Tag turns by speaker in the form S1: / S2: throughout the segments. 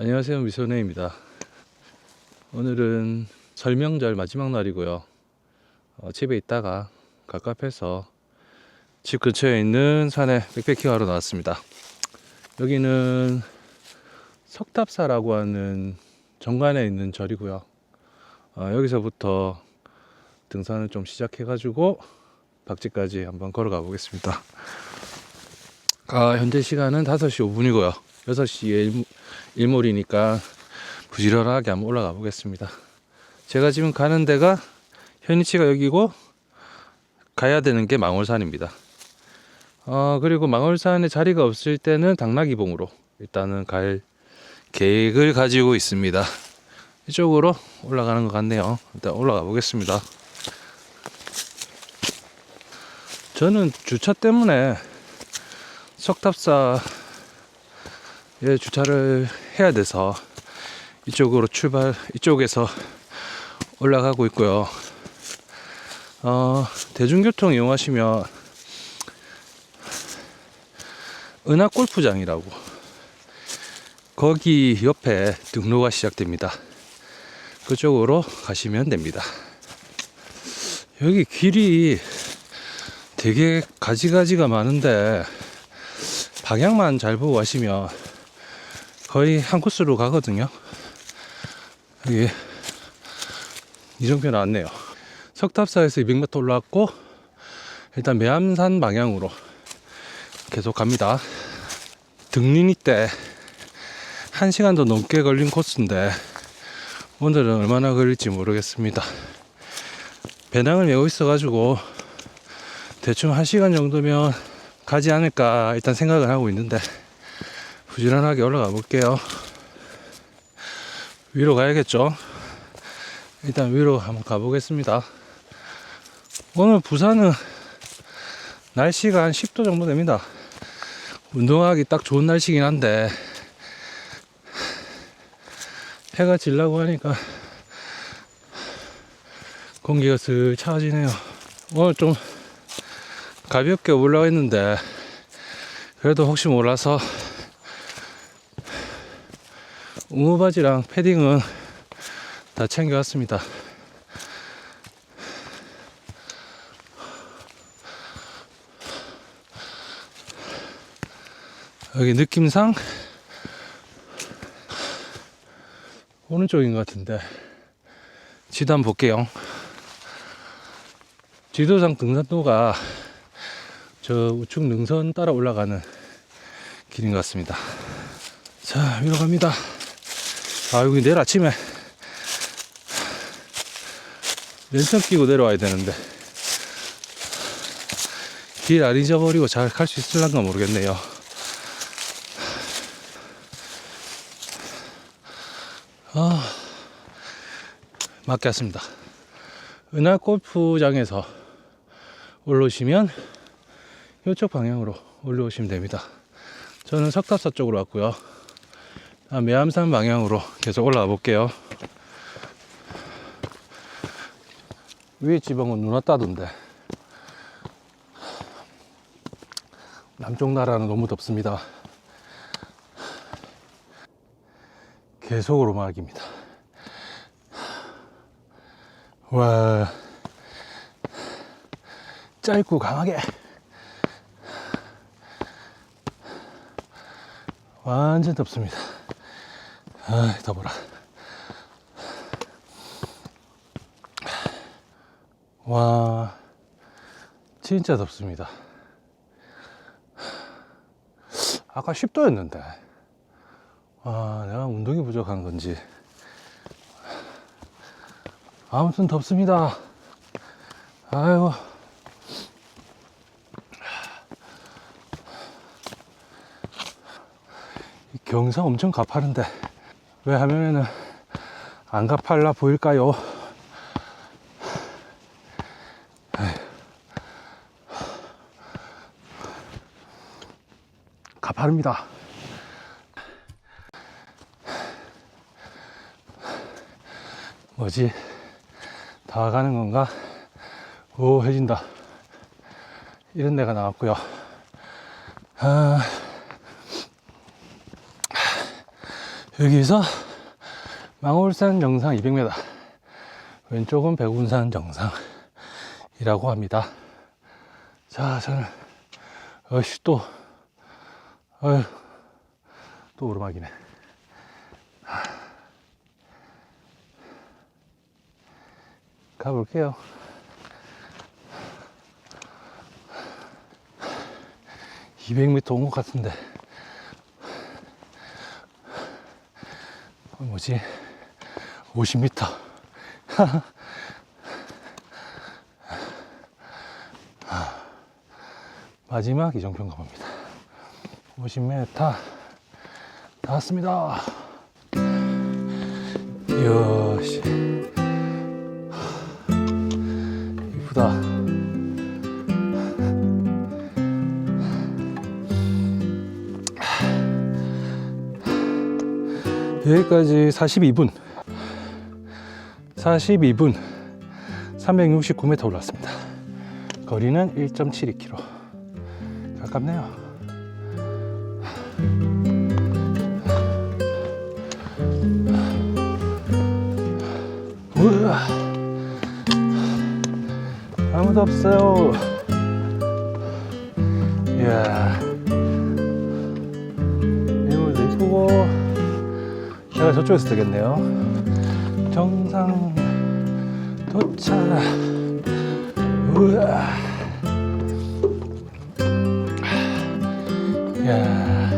S1: 안녕하세요. 미소네입니다. 오늘은 설명절 마지막 날이고요. 어, 집에 있다가 갑갑해서 집 근처에 있는 산에 백패킹 하러 나왔습니다. 여기는 석탑사라고 하는 정관에 있는 절이고요. 어, 여기서부터 등산을 좀 시작해 가지고 박지까지 한번 걸어가 보겠습니다. 아, 현재 시간은 5시 5분이고요 6시에 일 몰이니까 부지런하게 한번 올라가 보겠습니다. 제가 지금 가는 데가 현위치가 여기고 가야 되는 게 망월산입니다. 어, 그리고 망월산에 자리가 없을 때는 당나귀봉으로 일단은 갈 계획을 가지고 있습니다. 이쪽으로 올라가는 것 같네요. 일단 올라가 보겠습니다. 저는 주차 때문에 석탑사 예, 주차를 해야 돼서 이쪽으로 출발, 이쪽에서 올라가고 있고요. 어, 대중교통 이용하시면 은하 골프장이라고 거기 옆에 등로가 시작됩니다. 그쪽으로 가시면 됩니다. 여기 길이 되게 가지가지가 많은데 방향만 잘 보고 가시면 거의 한 코스로 가거든요. 여기 이정표 나왔네요. 석탑사에서 200m 올라왔고 일단 매암산 방향으로 계속 갑니다. 등린이 때 1시간도 넘게 걸린 코스인데 오늘은 얼마나 걸릴지 모르겠습니다. 배낭을 메고 있어가지고 대충 1시간 정도면 가지 않을까 일단 생각을 하고 있는데 부지런하게 올라가 볼게요. 위로 가야겠죠? 일단 위로 한번 가보겠습니다. 오늘 부산은 날씨가 한 10도 정도 됩니다. 운동하기 딱 좋은 날씨긴 한데 해가 질라고 하니까 공기가 슬 차지네요. 오늘 좀 가볍게 올라가 있는데 그래도 혹시 몰라서 우무바지랑 패딩은 다 챙겨왔습니다. 여기 느낌상 오른쪽인 것 같은데 지도 한번 볼게요. 지도상 등산로가 저 우측 능선 따라 올라가는 길인 것 같습니다. 자, 위로 갑니다. 아, 여기 내일 아침에 랜선 끼고 내려와야 되는데 길 안 잊어버리고 잘 갈 수 있을란가 모르겠네요. 아, 맞게 왔습니다. 은하 골프장에서 올라오시면 이쪽 방향으로 올라오시면 됩니다. 저는 석탑사 쪽으로 왔고요. 아, 매암산 방향으로 계속 올라가 볼게요. 위에 지방은 눈 왔다던데. 남쪽 나라는 너무 덥습니다. 계속 오르막입니다. 와, 짧고 강하게. 완전 덥습니다. 아, 더워라. 와, 진짜 덥습니다. 아까 10도였는데. 아, 내가 운동이 부족한 건지. 아무튼 덥습니다. 아이고. 이 경사 엄청 가파른데 왜 하면은 안 가팔라 보일까요? 가파릅니다. 뭐지? 다 와가는 건가? 오, 해진다. 이런 데가 나왔고요. 아, 여기서 망울산 정상 200m, 왼쪽은 백운산 정상이라고 합니다. 자, 저는, 어이씨, 또, 어휴, 또 오르막이네. 하. 가볼게요. (200m) 온것 같은데 뭐지? 50m 마지막 이정표인가 봅니다. 50m 다 왔습니다. 이야 씨 여기까지 42분. 42분 369m 올랐습니다. 거리는 1.72km 가깝네요. 우와. 아무도 없어요. 이야. 일몰도 이쁘고 제가 저쪽에서 되겠네요. 정상 도착. 우와. 야.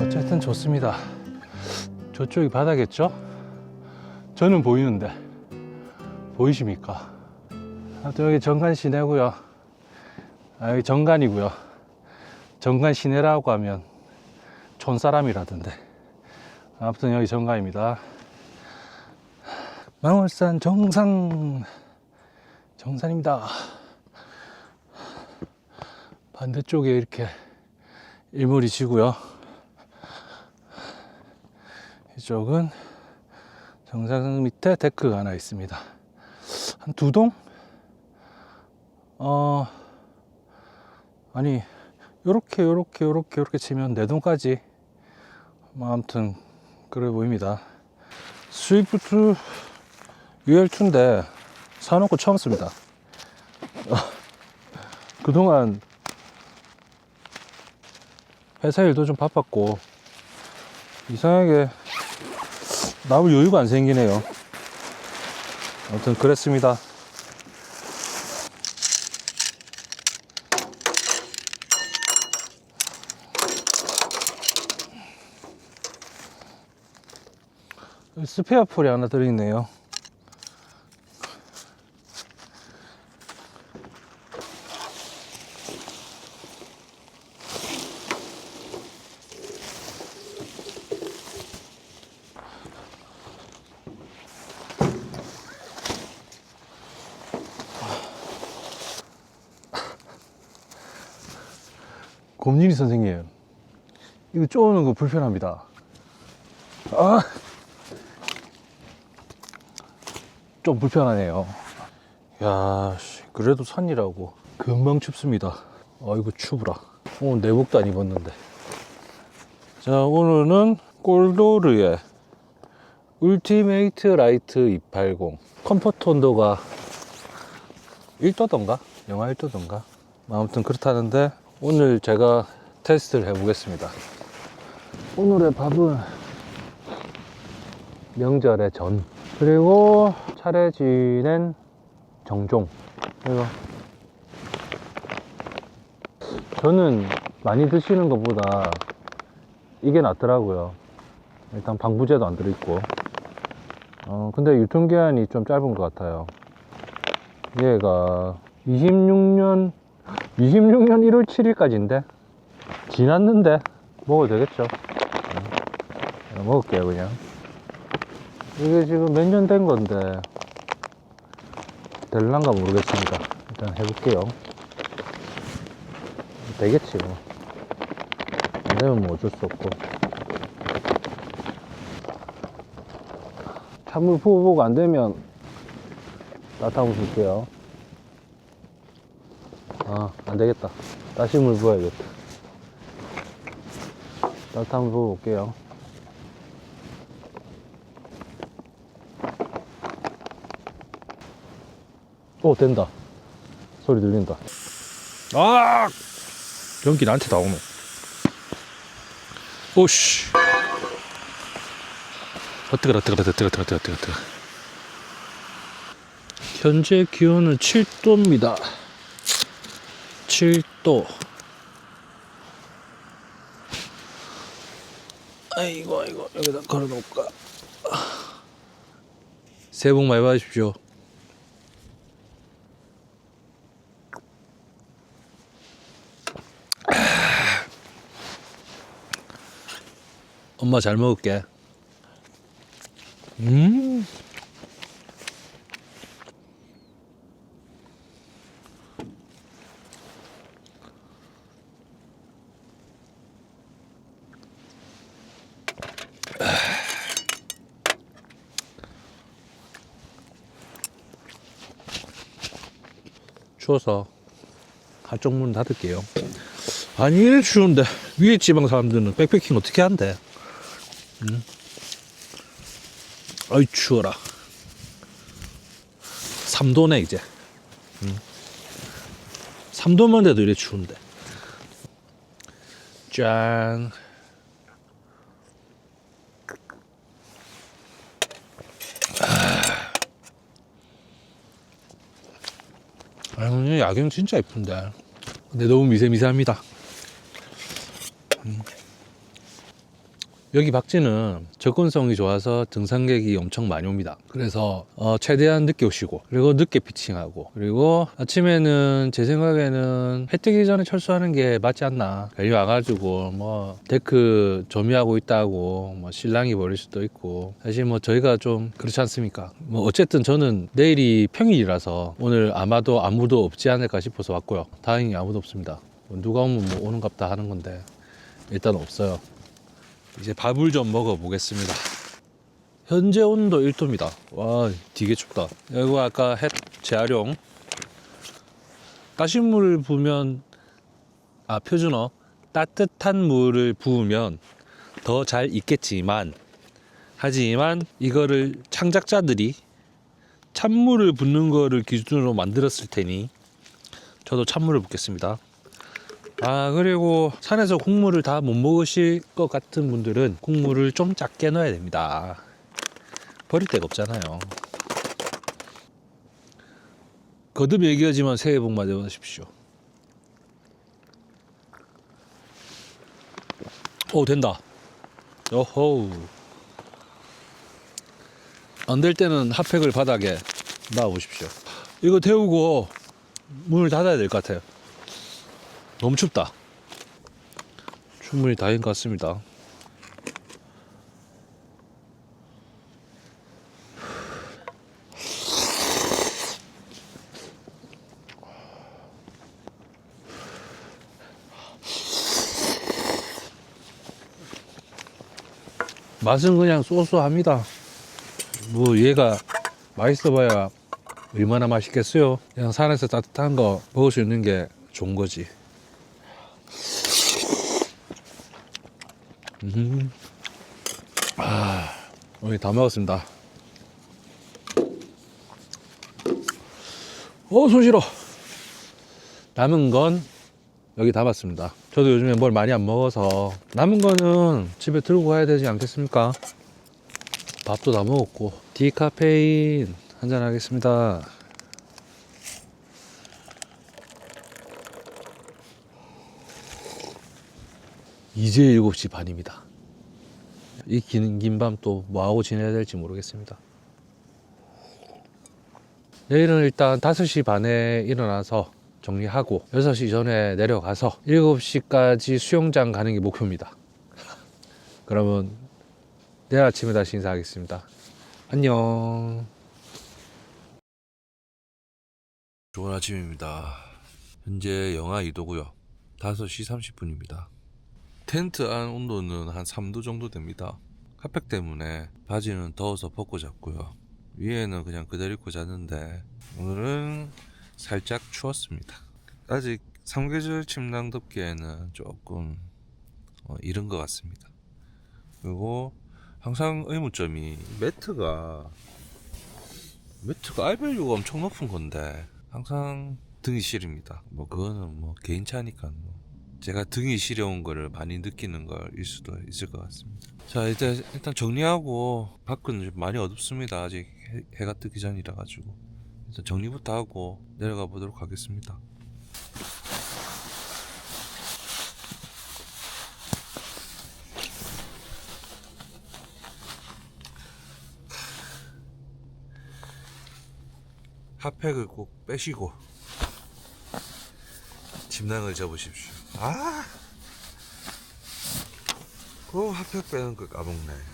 S1: 어쨌든 좋습니다. 저쪽이 바다겠죠? 저는 보이는데. 보이십니까? 아무튼 여기 정간 시내고요. 아, 여기 정간이고요. 정간 시내라고 하면 촌사람이라던데. 아무튼 여기 정간입니다. 망월산 정상 정산입니다. 반대쪽에 이렇게 일몰이 지고요. 이쪽은 정상 밑에 데크가 하나 있습니다. 한 두 동? 어, 아니, 요렇게, 요렇게, 요렇게, 요렇게 치면 네 동까지. 뭐, 아무튼, 그래 보입니다. 스위프트 UL2인데, 사놓고 처음 씁니다. 어, 그동안 회사 일도 좀 바빴고, 이상하게 나올 여유가 안 생기네요. 아무튼 그랬습니다. 스페어 폴이 하나 들어있네요. 곰진이 선생님, 이거 쪼는 거 불편합니다. 아, 좀 불편하네요. 야, 씨, 그래도 산이라고 금방 춥습니다. 아이고 추브라. 오늘 내복도 안 입었는데. 자, 오늘은 꼴도르의 울티메이트 라이트 280 컴포트 온도가 1도던가? 영하 1도던가? 아무튼 그렇다는데 오늘 제가 테스트를 해보겠습니다. 오늘의 밥은 명절의 전 그리고 차례 지낸 정종. 이거 저는 많이 드시는 것보다 이게 낫더라고요. 일단 방부제도 안 들어있고. 어 근데 유통기한이 좀 짧은 것 같아요. 얘가 26년 26년 1월 7일까지인데 지났는데 먹어도 되겠죠. 음, 먹을게요 그냥. 이게 지금 몇 년 된 건데 될란가 모르겠습니다. 일단 해볼게요. 되겠지 뭐. 안되면 뭐 어쩔 수 없고. 찬물 부어보고 안되면 줄게요. 아, 안 되겠다. 다시 물 부어야겠다. 따뜻한 물 부어 볼게요. 오, 된다. 소리 들린다. 아! 연기 나한테 다 오네. 오씨. 어, 뜨거라, 뜨거라, 뜨거라, 뜨거라, 뜨거라, 뜨거라, 뜨거라. 현재 기온은 7도입니다. 7도. 아이고, 아이고, 여기다 걸어 놓을까. 새해 복 많이 받으십시오. 엄마 잘 먹을게. 음. 추워서 한쪽 문 닫을게요. 아니 이래 추운데 위에 지방 사람들은 백패킹 어떻게 한대? 음. 아이 추워라. 3도네 이제. 음. 3도만 돼도 이래 추운데. 짠. 아, 오늘 야경 진짜 예쁜데. 근데 너무 미세미세합니다. 음. 여기 박지는 접근성이 좋아서 등산객이 엄청 많이 옵니다. 그래서 어, 최대한 늦게 오시고 그리고 늦게 피칭하고 그리고 아침에는 제 생각에는 해 뜨기 전에 철수하는 게 맞지 않나. 괜히 와가지고 뭐 데크 조미하고 있다고 뭐 신랑이 버릴 수도 있고 사실 뭐 저희가 좀 그렇지 않습니까? 뭐 어쨌든 저는 내일이 평일이라서 오늘 아마도 아무도 없지 않을까 싶어서 왔고요. 다행히 아무도 없습니다. 뭐 누가 오면 뭐 오는갑다 하는 건데 일단 없어요. 이제 밥을 좀 먹어 보겠습니다. 현재 온도 1도입니다. 와, 되게 춥다. 이거 아까 햇 재활용. 따신 물을 부으면 아 표준어 따뜻한 물을 부으면 더 잘 익겠지만 하지만 이거를 창작자들이 찬물을 붓는 거를 기준으로 만들었을 테니 저도 찬물을 붓겠습니다. 아 그리고 산에서 국물을 다 못 먹으실 것 같은 분들은 국물을 좀 작게 넣어야 됩니다. 버릴 데가 없잖아요. 거듭 얘기하지만 새해 복 많이 받으십시오. 오 된다. 오호 안 될 때는 핫팩을 바닥에 놔 보십시오. 이거 데우고 문을 닫아야 될 것 같아요 너무 춥다. 충분히 것 같습니다. 맛은 그냥 소소합니다. 뭐 얘가 맛있어봐야 얼마나 맛있겠어요. 그냥 산에서 따뜻한 거 먹을 수 있는 게 좋은 거지. 음. 아, 오늘 다 먹었습니다. 어, 손 싫어. 남은 건 여기 담았습니다. 저도 요즘에 뭘 많이 안 먹어서 남은 거는 집에 들고 가야 되지 않겠습니까? 밥도 다 먹었고 디카페인 한잔 하겠습니다. 이제 7시 반입니다. 이긴밤 또 뭐하고 지내야 될지 모르겠습니다. 내일은 일단 5시 반에 일어나서 정리하고 6시 전에 내려가서 7시까지 수영장 가는 게 목표입니다. 그러면 내일 아침에 다시 인사하겠습니다. 안녕. 좋은 아침입니다. 현재 영하 2도고요. 5시 30분입니다. 텐트 안 온도는 한 3도 정도 됩니다. 핫팩 때문에 바지는 더워서 벗고 잤고요. 위에는 그냥 그대로 입고 잤는데 오늘은 살짝 추웠습니다. 아직 삼계절 침낭 덮기에는 조금 어, 이른 것 같습니다. 그리고 항상 의문점이 매트가 매트가 알밸류가 엄청 높은 건데 항상 등이 시립니다. 뭐 그거는 뭐 개인 차니까 뭐 제가 등이 시려운 거를 많이 느끼는 걸일 수도 있을 것 같습니다. 자 이제 일단 정리하고 밖은 좀 많이 어둡습니다. 아직 해, 해가 뜨기 전이라 가지고 일단 정리부터 하고 내려가 보도록 하겠습니다. 핫팩을 꼭 빼시고 침낭을 접으십시오. 아, 그 핫팩 빼는 거 까먹네.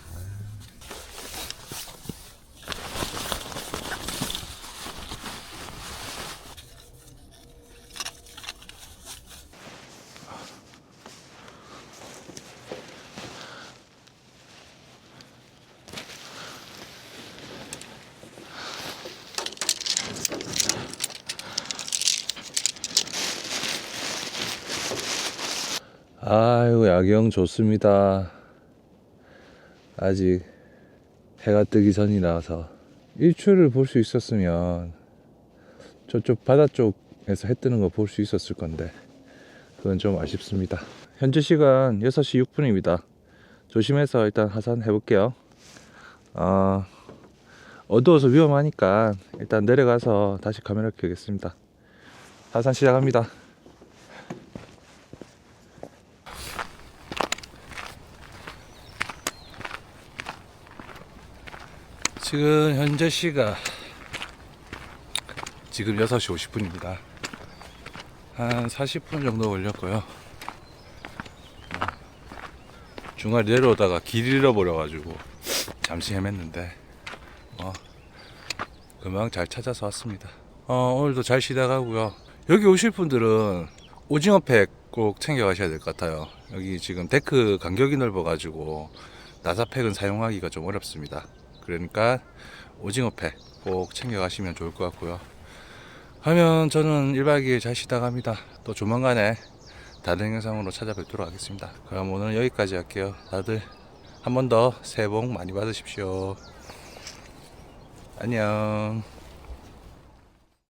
S1: 아이고 야경 좋습니다. 아직 해가 뜨기 전이라서 일출을 볼 수 있었으면 저쪽 바다 쪽에서 해 뜨는 거 볼 수 있었을 건데 그건 좀 아쉽습니다. 현재 시간 6시 6분입니다. 조심해서 일단 하산 해볼게요. 아, 어두워서 위험하니까 일단 내려가서 다시 카메라 켜겠습니다. 하산 시작합니다. 지금 현재 시가 지금 6시 50분입니다. 한 40분 정도 걸렸고요. 중간에 내려오다가 길 잃어버려가지고 잠시 헤맸는데 어, 금방 잘 찾아서 왔습니다. 어, 오늘도 잘 쉬다 가고요. 여기 오실 분들은 오징어팩 꼭 챙겨 가셔야 될 것 같아요. 여기 지금 데크 간격이 넓어가지고 나사팩은 사용하기가 좀 어렵습니다. 그러니까 오징어팩 꼭 챙겨가시면 좋을 것 같고요. 하면 저는 1박 2일 잘 쉬다 갑니다. 또 조만간에 다른 영상으로 찾아뵙도록 하겠습니다. 그럼 오늘 여기까지 할게요. 다들 한 번 더 새해 복 많이 받으십시오. 안녕.